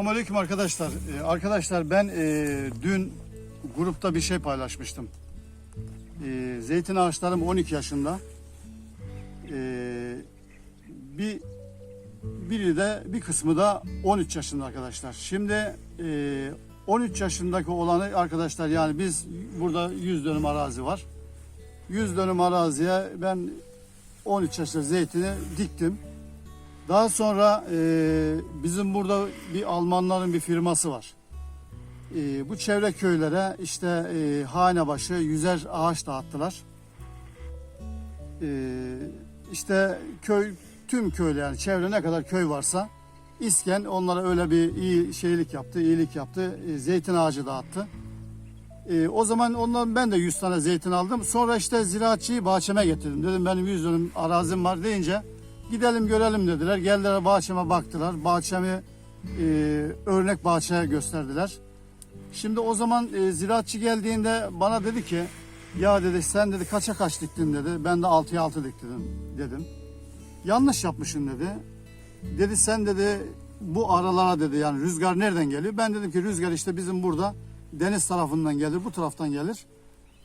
Selamünaleyküm arkadaşlar. Ee, arkadaşlar ben e, dün grupta bir şey paylaşmıştım. Ee, zeytin ağaçlarım 12 yaşında. Ee, bir biri de bir kısmı da 13 yaşında arkadaşlar. Şimdi e, 13 yaşındaki olanı arkadaşlar yani biz burada 100 dönüm arazi var. 100 dönüm araziye ben 13 yaşında zeytini diktim. Daha sonra e, bizim burada bir Almanların bir firması var. E, bu çevre köylere işte e, hane başı yüzer ağaç dağıttılar. E, işte köy tüm köylü yani çevre ne kadar köy varsa İsken onlara öyle bir iyi şeylik yaptı, iyilik yaptı. E, zeytin ağacı dağıttı. E, o zaman ondan ben de 100 tane zeytin aldım. Sonra işte ziraatçıyı bahçeme getirdim. Dedim benim 100 dönüm arazim var deyince gidelim görelim dediler. Geldiler bahçeme baktılar. Bahçemi e, örnek bahçe gösterdiler. Şimdi o zaman e, ziraatçı geldiğinde bana dedi ki ya dedi sen dedi kaça kaç diktin dedi. Ben de 6'ya 6 diktim dedim. Yanlış yapmışsın dedi. Dedi sen dedi bu aralara dedi yani rüzgar nereden geliyor? Ben dedim ki rüzgar işte bizim burada deniz tarafından gelir, bu taraftan gelir.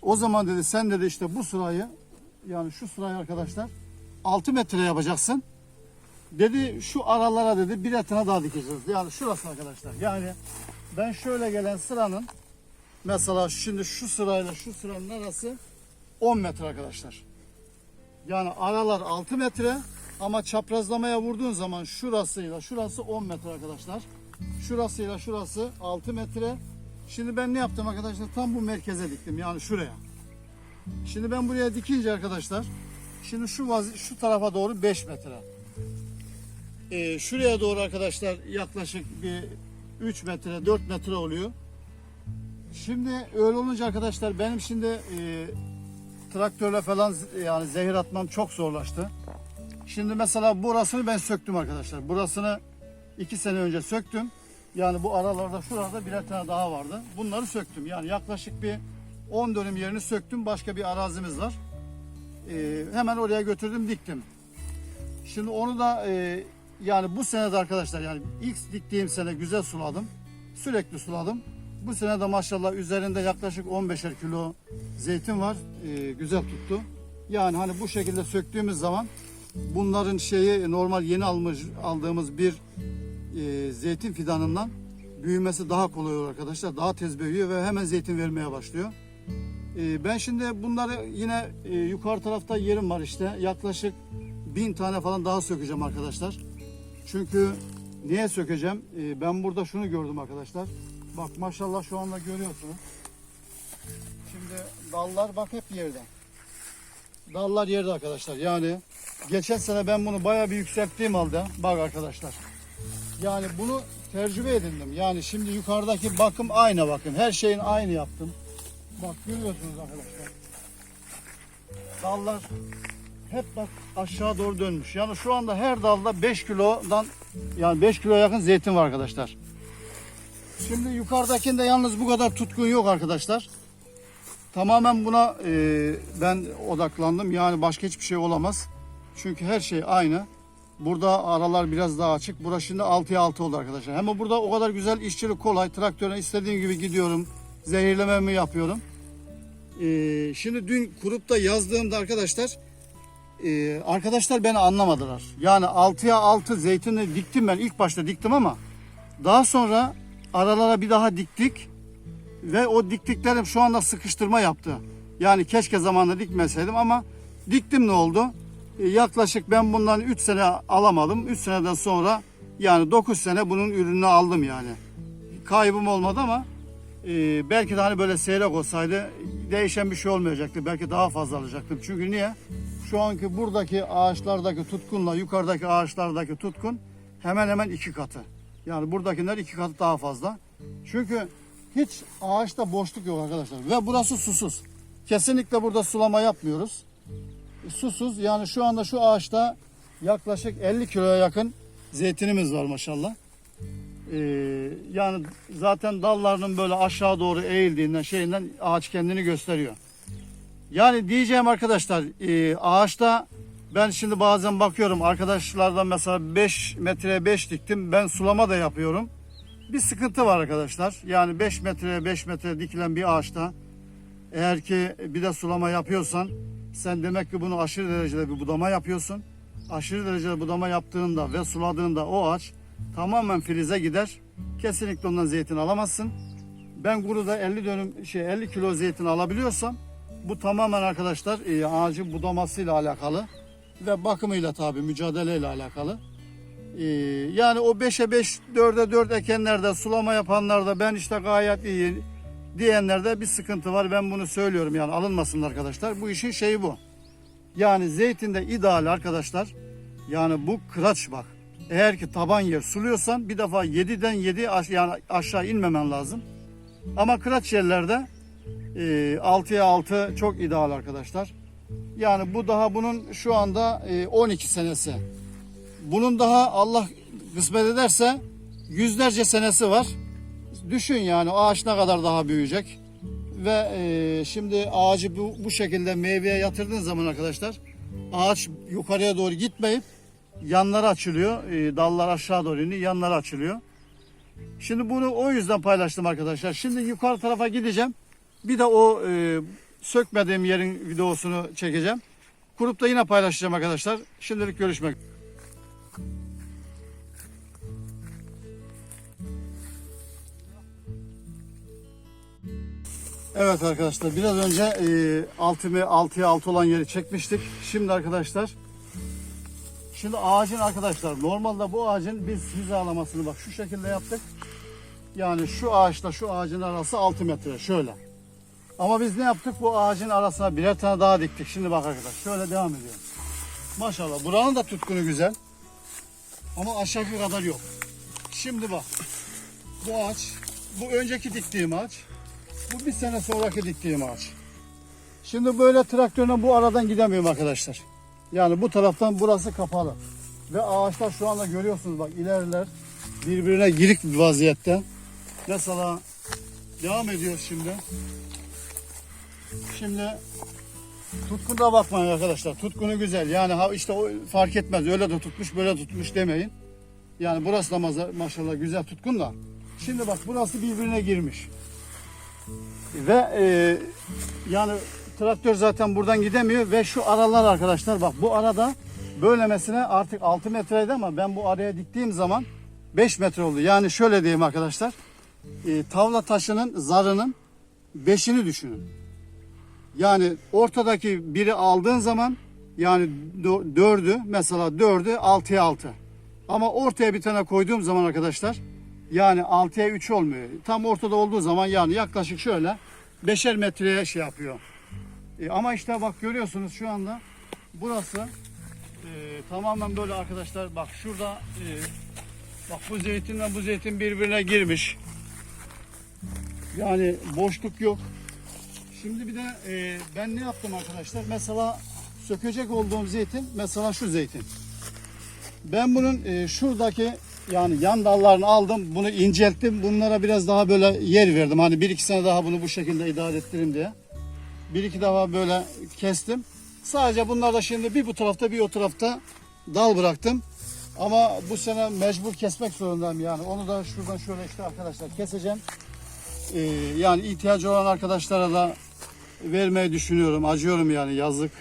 O zaman dedi sen dedi işte bu sırayı yani şu sırayı arkadaşlar 6 metre yapacaksın. Dedi şu aralara dedi bir etine daha dikeceğiz. Yani şurası arkadaşlar. Yani ben şöyle gelen sıranın mesela şimdi şu sırayla şu sıranın arası 10 metre arkadaşlar. Yani aralar 6 metre ama çaprazlamaya vurduğun zaman şurasıyla şurası 10 metre arkadaşlar. Şurasıyla şurası 6 metre. Şimdi ben ne yaptım arkadaşlar? Tam bu merkeze diktim yani şuraya. Şimdi ben buraya dikince arkadaşlar şimdi şu vazi, şu tarafa doğru 5 metre. Ee, şuraya doğru arkadaşlar yaklaşık bir 3 metre 4 metre oluyor. Şimdi öyle olunca arkadaşlar benim şimdi e, traktörle falan yani zehir atmam çok zorlaştı. Şimdi mesela burasını ben söktüm arkadaşlar. Burasını iki sene önce söktüm. Yani bu aralarda şurada birer tane daha vardı. Bunları söktüm. Yani yaklaşık bir 10 dönüm yerini söktüm. Başka bir arazimiz var. Ee, hemen oraya götürdüm diktim. Şimdi onu da e, yani bu sene de arkadaşlar yani ilk diktiğim sene güzel suladım. Sürekli suladım. Bu sene de maşallah üzerinde yaklaşık 15'er kilo zeytin var. Ee, güzel tuttu. Yani hani bu şekilde söktüğümüz zaman bunların şeyi normal yeni almış aldığımız bir e, zeytin fidanından büyümesi daha kolay oluyor arkadaşlar. Daha tez büyüyor ve hemen zeytin vermeye başlıyor. E, ben şimdi bunları yine e, yukarı tarafta yerim var işte. Yaklaşık bin tane falan daha sökeceğim arkadaşlar. Çünkü niye sökeceğim? E, ben burada şunu gördüm arkadaşlar. Bak maşallah şu anda görüyorsunuz. Şimdi dallar bak hep yerde. Dallar yerde arkadaşlar. Yani geçen sene ben bunu bayağı bir yükselttiğim halde bak arkadaşlar. Yani bunu tecrübe edindim. Yani şimdi yukarıdaki bakım aynı bakın. Her şeyin aynı yaptım. Bak görüyorsunuz arkadaşlar. Dallar hep bak aşağı doğru dönmüş. Yani şu anda her dalda 5 kilodan yani 5 kilo yakın zeytin var arkadaşlar. Şimdi yukarıdakinde yalnız bu kadar tutkun yok arkadaşlar. Tamamen buna e, ben odaklandım. Yani başka hiçbir şey olamaz. Çünkü her şey aynı. Burada aralar biraz daha açık. Burası şimdi 6'ya 6 oldu arkadaşlar. Ama burada o kadar güzel işçilik kolay. Traktörle istediğim gibi gidiyorum. Zehirlememi yapıyorum. Ee, şimdi dün grupta yazdığımda arkadaşlar e, arkadaşlar beni anlamadılar. Yani 6'ya 6 zeytini diktim ben. ilk başta diktim ama daha sonra aralara bir daha diktik. Ve o diktiklerim şu anda sıkıştırma yaptı. Yani keşke zamanında dikmeseydim ama diktim ne oldu? E, yaklaşık ben bundan 3 sene alamadım. 3 seneden sonra yani 9 sene bunun ürününü aldım yani. Kaybım olmadı ama e, belki de hani böyle seyrek olsaydı değişen bir şey olmayacaktı. Belki daha fazla alacaktım. Çünkü niye? Şu anki buradaki ağaçlardaki tutkunla yukarıdaki ağaçlardaki tutkun hemen hemen iki katı. Yani buradakiler iki katı daha fazla. Çünkü hiç ağaçta boşluk yok arkadaşlar. Ve burası susuz. Kesinlikle burada sulama yapmıyoruz susuz. Yani şu anda şu ağaçta yaklaşık 50 kiloya yakın zeytinimiz var maşallah. Ee, yani zaten dallarının böyle aşağı doğru eğildiğinden şeyinden ağaç kendini gösteriyor. Yani diyeceğim arkadaşlar e, ağaçta ben şimdi bazen bakıyorum arkadaşlardan mesela 5 metreye 5 diktim. Ben sulama da yapıyorum. bir sıkıntı var arkadaşlar. Yani 5 metreye 5 metre dikilen bir ağaçta eğer ki bir de sulama yapıyorsan sen demek ki bunu aşırı derecede bir budama yapıyorsun. Aşırı derecede budama yaptığında ve suladığında o ağaç tamamen filize gider. Kesinlikle ondan zeytin alamazsın. Ben guruda 50 dönüm şey 50 kilo zeytin alabiliyorsam bu tamamen arkadaşlar e, ağacın budamasıyla alakalı ve bakımıyla tabi mücadeleyle alakalı. Ee, yani o 5'e 5, 4'e 4 ekenlerde, sulama yapanlarda ben işte gayet iyi diyenlerde bir sıkıntı var. Ben bunu söylüyorum yani alınmasın arkadaşlar. Bu işin şeyi bu. Yani zeytinde ideal arkadaşlar. Yani bu kıraç bak. Eğer ki taban yer suluyorsan bir defa 7'den 7 aş- yani aşağı inmemen lazım. Ama kıraç yerlerde e, 6'ya 6 çok ideal arkadaşlar. Yani bu daha bunun şu anda e, 12 senesi. Bunun daha Allah kısmet ederse yüzlerce senesi var. Düşün yani ağaç ne kadar daha büyüyecek. Ve e, şimdi ağacı bu, bu şekilde meyveye yatırdığın zaman arkadaşlar ağaç yukarıya doğru gitmeyip yanları açılıyor. E, dallar aşağı doğru iniyor, yanları açılıyor. Şimdi bunu o yüzden paylaştım arkadaşlar. Şimdi yukarı tarafa gideceğim. Bir de o e, sökmediğim yerin videosunu çekeceğim. Kurup da yine paylaşacağım arkadaşlar. Şimdilik görüşmek Evet arkadaşlar biraz önce e, altımı 6'ya 6 olan yeri çekmiştik. Şimdi arkadaşlar şimdi ağacın arkadaşlar normalde bu ağacın biz hizalamasını bak şu şekilde yaptık. Yani şu ağaçla şu ağacın arası 6 metre şöyle. Ama biz ne yaptık? Bu ağacın arasına birer tane daha diktik. Şimdi bak arkadaşlar şöyle devam ediyorum. Maşallah buranın da tutkunu güzel. Ama aşağı kadar yok. Şimdi bak. Bu ağaç, bu önceki diktiğim ağaç. Bu bir sene sonraki diktiğim ağaç. Şimdi böyle traktörle bu aradan gidemiyorum arkadaşlar. Yani bu taraftan burası kapalı. Ve ağaçlar şu anda görüyorsunuz bak ilerler birbirine girik bir vaziyette. Mesela devam ediyoruz şimdi. Şimdi tutkuna bakmayın arkadaşlar. Tutkunu güzel. Yani ha işte o fark etmez. Öyle de tutmuş böyle tutmuş demeyin. Yani burası da maşallah güzel tutkun da. Şimdi bak burası birbirine girmiş. Ve e, yani traktör zaten buradan gidemiyor ve şu aralar arkadaşlar bak bu arada böylemesine artık 6 metreydi ama ben bu araya diktiğim zaman 5 metre oldu. Yani şöyle diyeyim arkadaşlar. E, tavla taşının zarının 5'ini düşünün. Yani ortadaki biri aldığın zaman yani dö- dördü mesela dördü altıya altı. Ama ortaya bir tane koyduğum zaman arkadaşlar yani altıya üç olmuyor. Tam ortada olduğu zaman yani yaklaşık şöyle beşer metreye şey yapıyor. E, ama işte bak görüyorsunuz şu anda burası e, tamamen böyle arkadaşlar bak şurada e, bak bu zeytinle bu zeytin birbirine girmiş. Yani boşluk yok. Şimdi bir de e, ben ne yaptım arkadaşlar? Mesela sökecek olduğum zeytin mesela şu zeytin. Ben bunun e, şuradaki yani yan dallarını aldım. Bunu incelttim. Bunlara biraz daha böyle yer verdim. Hani bir iki sene daha bunu bu şekilde idare ettireyim diye. Bir iki defa böyle kestim. Sadece bunlarda şimdi bir bu tarafta bir o tarafta dal bıraktım. Ama bu sene mecbur kesmek zorundayım yani. Onu da şuradan şöyle işte arkadaşlar keseceğim. Ee, yani ihtiyacı olan arkadaşlara da vermeyi düşünüyorum. Acıyorum yani yazık.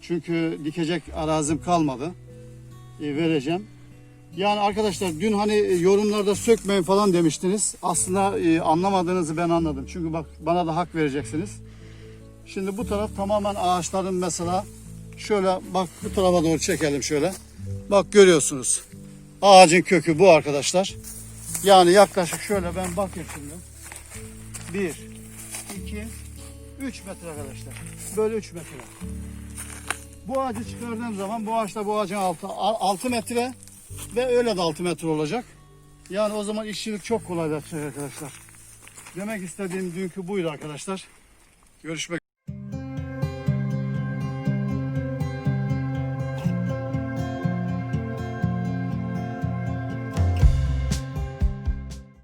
Çünkü dikecek arazim kalmadı. Ee, vereceğim. Yani arkadaşlar dün hani e, yorumlarda sökmeyin falan demiştiniz. Aslında e, anlamadığınızı ben anladım. Çünkü bak bana da hak vereceksiniz. Şimdi bu taraf tamamen ağaçların mesela şöyle bak bu tarafa doğru çekelim şöyle. Bak görüyorsunuz. Ağacın kökü bu arkadaşlar. Yani yaklaşık şöyle ben bakayım şimdi. 1, 2, 3 metre arkadaşlar. Böyle 3 metre. Bu ağacı çıkardığım zaman bu ağaçta bu ağacın altı 6 metre ve öyle de 6 metre olacak. Yani o zaman işçilik çok kolaylaşacak arkadaşlar. Demek istediğim dünkü buydu arkadaşlar. Görüşmek